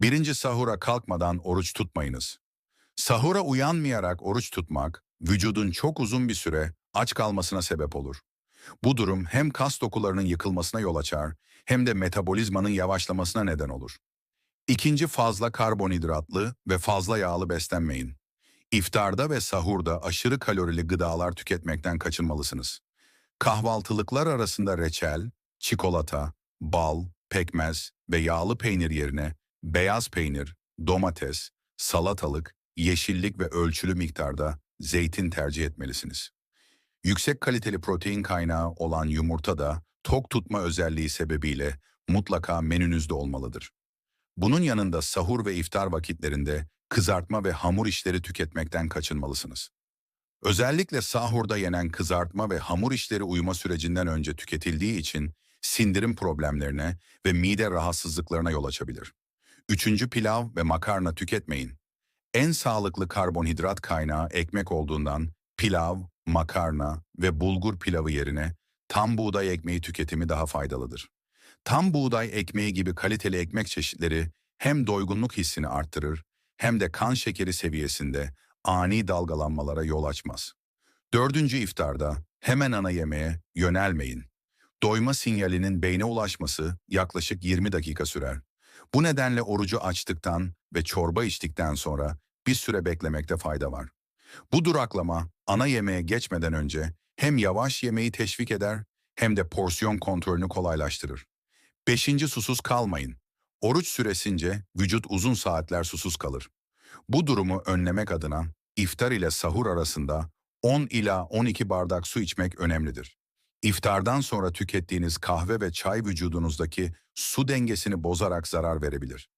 Birinci sahura kalkmadan oruç tutmayınız. Sahura uyanmayarak oruç tutmak, vücudun çok uzun bir süre aç kalmasına sebep olur. Bu durum hem kas dokularının yıkılmasına yol açar hem de metabolizmanın yavaşlamasına neden olur. İkinci fazla karbonhidratlı ve fazla yağlı beslenmeyin. İftarda ve sahurda aşırı kalorili gıdalar tüketmekten kaçınmalısınız. Kahvaltılıklar arasında reçel, çikolata, bal, pekmez ve yağlı peynir yerine beyaz peynir, domates, salatalık, yeşillik ve ölçülü miktarda zeytin tercih etmelisiniz. Yüksek kaliteli protein kaynağı olan yumurta da tok tutma özelliği sebebiyle mutlaka menünüzde olmalıdır. Bunun yanında sahur ve iftar vakitlerinde kızartma ve hamur işleri tüketmekten kaçınmalısınız. Özellikle sahurda yenen kızartma ve hamur işleri uyuma sürecinden önce tüketildiği için sindirim problemlerine ve mide rahatsızlıklarına yol açabilir. Üçüncü pilav ve makarna tüketmeyin. En sağlıklı karbonhidrat kaynağı ekmek olduğundan pilav, makarna ve bulgur pilavı yerine tam buğday ekmeği tüketimi daha faydalıdır. Tam buğday ekmeği gibi kaliteli ekmek çeşitleri hem doygunluk hissini arttırır hem de kan şekeri seviyesinde ani dalgalanmalara yol açmaz. Dördüncü iftarda hemen ana yemeğe yönelmeyin. Doyma sinyalinin beyne ulaşması yaklaşık 20 dakika sürer. Bu nedenle orucu açtıktan ve çorba içtikten sonra bir süre beklemekte fayda var. Bu duraklama ana yemeğe geçmeden önce hem yavaş yemeği teşvik eder hem de porsiyon kontrolünü kolaylaştırır. Beşinci susuz kalmayın. Oruç süresince vücut uzun saatler susuz kalır. Bu durumu önlemek adına iftar ile sahur arasında 10 ila 12 bardak su içmek önemlidir. İftardan sonra tükettiğiniz kahve ve çay vücudunuzdaki su dengesini bozarak zarar verebilir.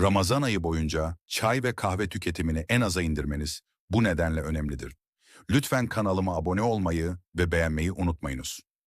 Ramazan ayı boyunca çay ve kahve tüketimini en aza indirmeniz bu nedenle önemlidir. Lütfen kanalıma abone olmayı ve beğenmeyi unutmayınız.